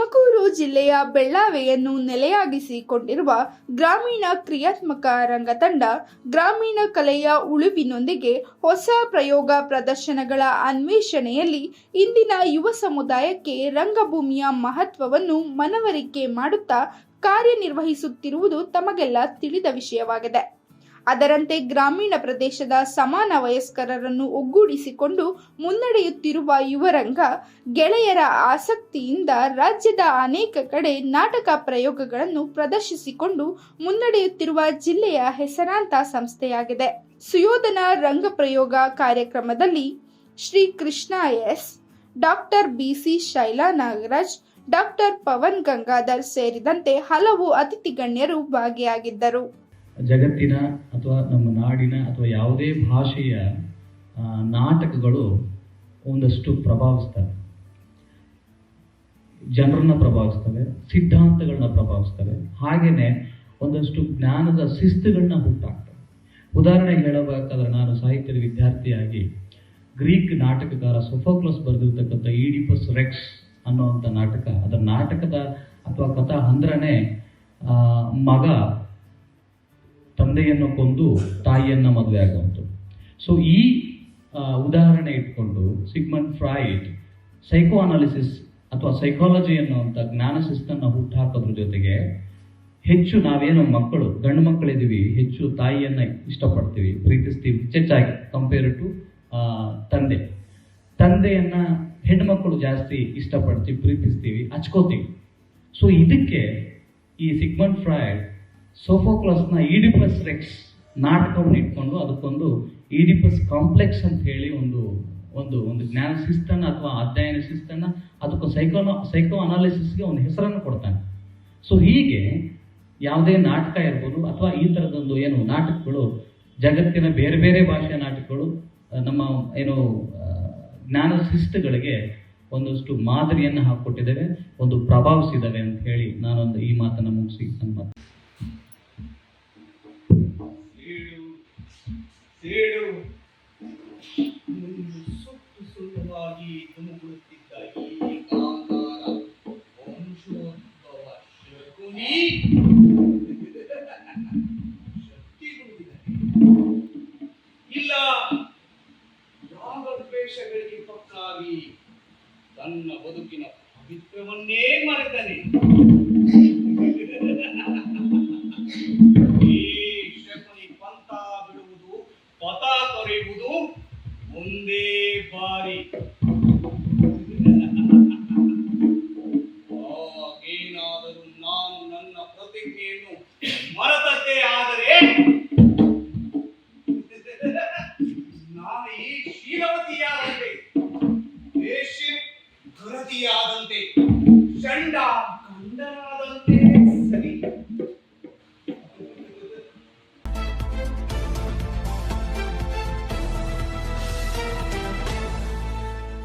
ತುಮಕೂರು ಜಿಲ್ಲೆಯ ಬೆಳ್ಳಾವೆಯನ್ನು ನೆಲೆಯಾಗಿಸಿಕೊಂಡಿರುವ ಗ್ರಾಮೀಣ ಕ್ರಿಯಾತ್ಮಕ ರಂಗತಂಡ ಗ್ರಾಮೀಣ ಕಲೆಯ ಉಳುವಿನೊಂದಿಗೆ ಹೊಸ ಪ್ರಯೋಗ ಪ್ರದರ್ಶನಗಳ ಅನ್ವೇಷಣೆಯಲ್ಲಿ ಇಂದಿನ ಯುವ ಸಮುದಾಯಕ್ಕೆ ರಂಗಭೂಮಿಯ ಮಹತ್ವವನ್ನು ಮನವರಿಕೆ ಮಾಡುತ್ತಾ ಕಾರ್ಯನಿರ್ವಹಿಸುತ್ತಿರುವುದು ತಮಗೆಲ್ಲ ತಿಳಿದ ವಿಷಯವಾಗಿದೆ. ಅದರಂತೆ ಗ್ರಾಮೀಣ ಪ್ರದೇಶದ ಸಮಾನ ವಯಸ್ಕರರನ್ನು ಒಗ್ಗೂಡಿಸಿಕೊಂಡು ಮುನ್ನಡೆಯುತ್ತಿರುವ ಯುವರಂಗ ಗೆಳೆಯರ ಆಸಕ್ತಿಯಿಂದ ರಾಜ್ಯದ ಅನೇಕ ಕಡೆ ನಾಟಕ ಪ್ರಯೋಗಗಳನ್ನು ಪ್ರದರ್ಶಿಸಿಕೊಂಡು ಮುನ್ನಡೆಯುತ್ತಿರುವ ಜಿಲ್ಲೆಯ ಹೆಸರಾಂತ ಸಂಸ್ಥೆಯಾಗಿದೆ. ಸುಯೋಧನ ರಂಗ ಪ್ರಯೋಗ ಕಾರ್ಯಕ್ರಮದಲ್ಲಿ Shri Krishna S, doctor BC Shaila Nagaraj, doctor Pavan Gangadhar ಸೇರಿದಂತೆ ಹಲವು ಅತಿಥಿ ಗಣ್ಯರು ಭಾಗಿಯಾಗಿದ್ದರು. ಜಗತ್ತಿನ ಅಥವಾ ನಮ್ಮ ನಾಡಿನ ಅಥವಾ ಯಾವುದೇ ಭಾಷೆಯ ನಾಟಕಗಳು ಒಂದಷ್ಟು ಪ್ರಭಾವಿಸ್ತವೆ. ಜನರನ್ನ ಪ್ರಭಾವಿಸ್ತವೆ, ಸಿದ್ಧಾಂತಗಳನ್ನ ಪ್ರಭಾವಿಸ್ತವೆ. ಹಾಗೆಯೇ ಒಂದಷ್ಟು ಜ್ಞಾನದ ಶಿಸ್ತುಗಳನ್ನ ಹುಟ್ಟಾಗ್ತವೆ ಉದಾಹರಣೆಗೆ ಹೇಳಬೇಕಾದ್ರೆ ನಾನು ಸಾಹಿತ್ಯದ ವಿದ್ಯಾರ್ಥಿಯಾಗಿ ಗ್ರೀಕ್ ನಾಟಕಕಾರ ಸೊಫೋಕ್ಲಸ್ ಬರೆದಿರ್ತಕ್ಕಂಥ ಈಡಿಪಸ್ ರೆಕ್ಸ್ ಅನ್ನುವಂಥ ನಾಟಕ, ಅದರ ನಾಟಕದ ಅಥವಾ ಕಥಾ ಅಂದ್ರನೇ ಮಗ ತಂದೆಯನ್ನು ಕೊಂದು ತಾಯಿಯನ್ನು ಮದುವೆ ಆಗುವಂಥದ್ದು. ಸೊ ಈ ಉದಾಹರಣೆ ಇಟ್ಕೊಂಡು ಸಿಗ್ಮಂಡ್ ಫ್ರಾಯ್ಡ್ ಸೈಕೋ ಅನಾಲಿಸಿಸ್ ಅಥವಾ ಸೈಕಾಲಜಿ ಅನ್ನುವಂಥ ಜ್ಞಾನ ಶಿಸ್ತನ್ನು ಹುಟ್ಟುಹಾಕೋದ್ರ ಜೊತೆಗೆ ಹೆಚ್ಚು ನಾವೇನು ಮಕ್ಕಳು, ಗಂಡು ಮಕ್ಕಳಿದ್ದೀವಿ, ಹೆಚ್ಚು ತಾಯಿಯನ್ನು ಇಷ್ಟಪಡ್ತೀವಿ, ಪ್ರೀತಿಸ್ತೀವಿ, ಹೆಚ್ಚೆಚ್ಚಾಗಿ ಕಂಪೇರ್ ಟು ತಂದೆ. ತಂದೆಯನ್ನು ಹೆಣ್ಮಕ್ಕಳು ಜಾಸ್ತಿ ಇಷ್ಟಪಡ್ತೀವಿ, ಪ್ರೀತಿಸ್ತೀವಿ, ಹಚ್ಕೋತೀವಿ. ಸೊ ಇದಕ್ಕೆ ಈ ಸಿಗ್ಮಂಡ್ ಫ್ರಾಯ್ಡ್ ಸೋಫೋಕ್ಲಸ್ನ ಈಡಿಪಸ್ ರೆಕ್ಸ್ ನಾಟಕವನ್ನು ಇಟ್ಕೊಂಡು ಅದಕ್ಕೊಂದು ಈಡಿಪಸ್ ಕಾಂಪ್ಲೆಕ್ಸ್ ಅಂತ ಹೇಳಿ ಒಂದು ಒಂದು ಒಂದು ಜ್ಞಾನ ಶಿಸ್ತನ್ನು ಅಥವಾ ಅಧ್ಯಯನ ಶಿಸ್ತನ್ನು ಅದಕ್ಕೆ ಸೈಕೋ ಸೈಕೋ ಅನಾಲಿಸಿಸ್ಗೆ ಒಂದು ಹೆಸರನ್ನು ಕೊಡ್ತಾನೆ. ಸೊ ಹೀಗೆ ಯಾವುದೇ ನಾಟಕ ಇರ್ಬೋದು ಅಥವಾ ಈ ಥರದೊಂದು ಏನು ನಾಟಕಗಳು, ಜಗತ್ತಿನ ಬೇರೆ ಬೇರೆ ಭಾಷೆಯ ನಾಟಕಗಳು ನಮ್ಮ ಏನು ಜ್ಞಾನ ಶಿಸ್ತುಗಳಿಗೆ ಒಂದಷ್ಟು ಮಾದರಿಯನ್ನು ಹಾಕ್ಕೊಟ್ಟಿದ್ದೇವೆ, ಒಂದು ಪ್ರಭಾವಿಸಿದ್ದಾವೆ ಅಂತ ಹೇಳಿ ನಾನೊಂದು ಈ ಮಾತನ್ನು ಮುಗಿಸಿ ನನ್ನ ಮಾತು. ತನ್ನ ಬದುಕಿನ ಪವಿತ್ರವನ್ನೇ ಮರೆತನೆ. ಈ ಶಕುನಿ ಪಂಥ ಬಿಡುವುದು, ಪಥ ತೊರೆಯುವುದು ಒಂದೇ ಬಾರಿ. ಏನಾದರೂ ನಾನು ನನ್ನ ಪ್ರತಿಜ್ಞೆಯನ್ನು ಮರೆತದ್ದೇ ಆದರೆ ಆದಂತೆ ಚಂಡ ಗಂಡನಾದಂತೆ ಸರಿ.